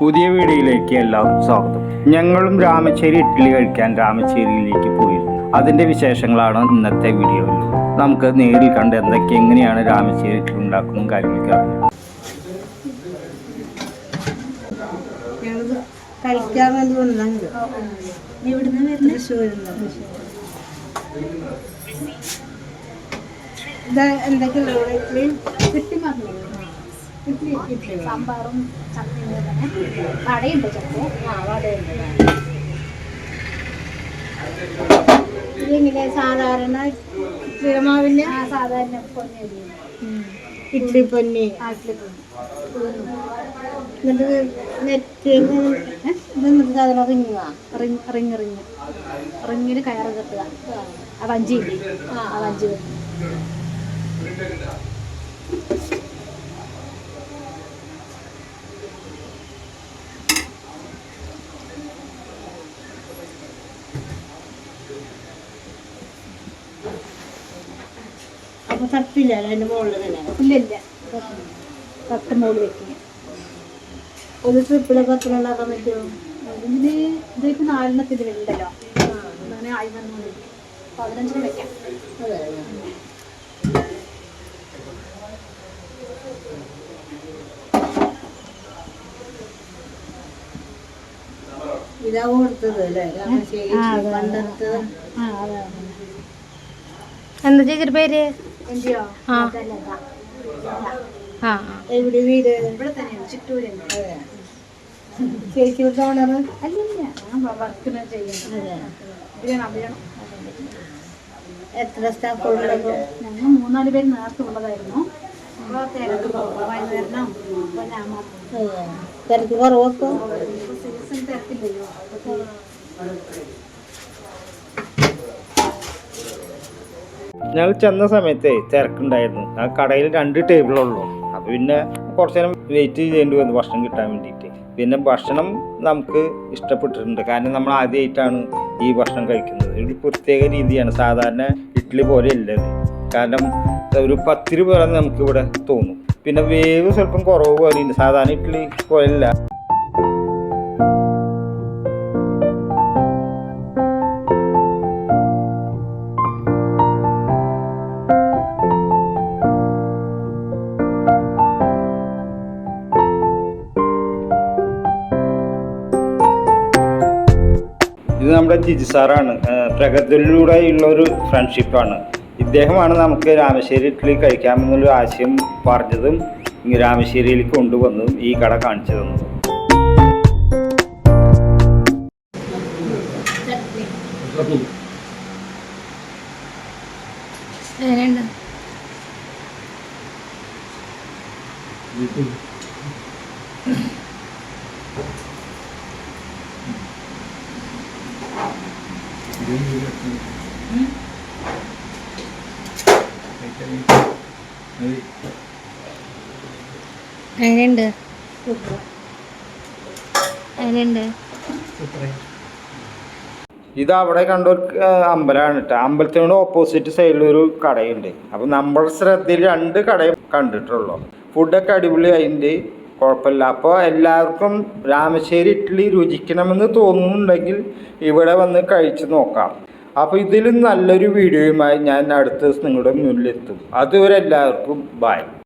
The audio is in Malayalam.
പുതിയ വീഡിയോയിലേക്ക് എല്ലാവർക്കും സ്വാഗതം. ഞങ്ങളും രാമശ്ശേരി ഇഡ്ഡലി കഴിക്കാൻ രാമശ്ശേരിയിലേക്ക് പോയിരുന്നു. അതിന്റെ വിശേഷങ്ങളാണ് ഇന്നത്തെ വീഡിയോയിൽ നമുക്ക് നേരിൽ കണ്ട് എന്തൊക്കെ എങ്ങനെയാണ് രാമശ്ശേരി ഇഡ്ഡലി ഉണ്ടാക്കുന്നതും കാര്യങ്ങളൊക്കെ അറിയാം. ഇവിടുന്ന് എന്തൊക്കെയുള്ള സാമ്പാറും ചട്നിയും കൂടെ തന്നെ. വടയുണ്ട് ചട്ടി ആ വടയുണ്ട് ഇതിങ്ങനെ സാധാരണ സ്ഥിരമാവില്ല ആ സാധാരണ പൊന്നി ഇഡ്ലി പൊന്നി. നാട്ടിൽ എന്നിട്ട് നെറ്റ് ഇതെന്നിട്ട് സാധനം റിങ്ങാ? Ring ring ring. റിങ്ങിന് കയറ് കെട്ടുക. ആ വഞ്ചി ആ വഞ്ചി കെട്ടുക. അപ്പൊ തട്ടില്ല അതിന്റെ മുകളിൽ തന്നെ. ഇല്ല ഇല്ല തട്ട് മുകളിൽ വെക്കുക ഒരു ട്രിപ്പിലൊക്കെ എത്ര ഉണ്ടാക്കാൻ പറ്റുമോ ഇതിന് ഇതിലേക്ക് നാലെണ്ണത്തിന് ഉണ്ടല്ലോ അങ്ങനെ ആയി വന്നു പതിനഞ്ചിന് വെക്കാം. അതെ ഇതാ കൊടുത്തത് അല്ലേ? പണ്ടത്തെ എന്താ ചേച്ചിയുടെ പേര്? ആ. എവിടെ വീട്? ഇവിടെ തന്നെയാണ് ഓണർ അല്ലല്ല ഞാൻ വർക്കിന് ചെയ്യുന്നത് എത്ര സ്റ്റാഫ് ഞങ്ങൾ മൂന്നാൽ പേര് നേരത്തെ ഉള്ളതായിരുന്നു. അപ്പോൾ തിരക്ക് വൈകുന്നേരം തിരക്ക് കുറവൊക്കെ? സീസൺ തിരക്കില്ലല്ലോ. ഞങ്ങൾ ചെന്ന സമയത്ത് തിരക്കുണ്ടായിരുന്നു. ആ കടയിൽ രണ്ട് ടേബിളുള്ളൂ അപ്പോൾ പിന്നെ കുറച്ച് നേരം വെയിറ്റ് ചെയ്യേണ്ടി വന്നു ഭക്ഷണം കിട്ടാൻ വേണ്ടിയിട്ട്. പിന്നെ ഭക്ഷണം നമുക്ക് ഇഷ്ടപ്പെട്ടിട്ടുണ്ട്. കാരണം നമ്മൾ ആദ്യമായിട്ടാണ് ഈ ഭക്ഷണം കഴിക്കുന്നത്. ഒരു പ്രത്യേക രീതിയാണ്. സാധാരണ ഇഡ്ഡലി പോലെ ഇല്ലത് കാരണം ഒരു പത്തിരി പോലെ നമുക്കിവിടെ തോന്നും. പിന്നെ വേവ് സ്വല്പം കുറവ് പോലെയുണ്ട്. സാധാരണ ഇഡ്ഡലി പോലെയല്ല. ഇത് നമ്മുടെ ജിജി സാറാണ്. പ്രകൃതിയിലൂടെയുള്ള ഒരു ഫ്രണ്ട്ഷിപ്പാണ്. ഇദ്ദേഹമാണ് നമുക്ക് രാമശ്ശേരി ഇഡ്ഡലി കഴിക്കാമെന്നുള്ള ആശയം പറഞ്ഞതും രാമശ്ശേരിയിലേക്ക് കൊണ്ടുവന്നതും ഈ കട കാണിച്ചു തന്നതും. എങ്ങനെയുണ്ട് എങ്ങനെയുണ്ട്? അവിടെ കണ്ട അമ്പലമാണ് കേട്ടോ അമ്പലത്തിനോട് ഓപ്പോസിറ്റ് സൈഡിൽ ഒരു കടയുണ്ട്. അപ്പം നമ്മുടെ ശ്രദ്ധയിൽ രണ്ട് കടയും കണ്ടിട്ടുള്ളൂ. ഫുഡൊക്കെ അടിപൊളി അതിന്റെ കുഴപ്പമില്ല. അപ്പോൾ എല്ലാവർക്കും രാമശ്ശേരി ഇഡ്ഡലി രുചിക്കണമെന്ന് തോന്നുന്നുണ്ടെങ്കിൽ ഇവിടെ വന്ന് കഴിച്ചു നോക്കാം. അപ്പോൾ ഇതിലും നല്ലൊരു വീഡിയോയുമായി ഞാൻ അടുത്ത ദിവസം നിങ്ങളുടെ മുന്നിലെത്തും അതുവരെ എല്ലാവർക്കും ബായ്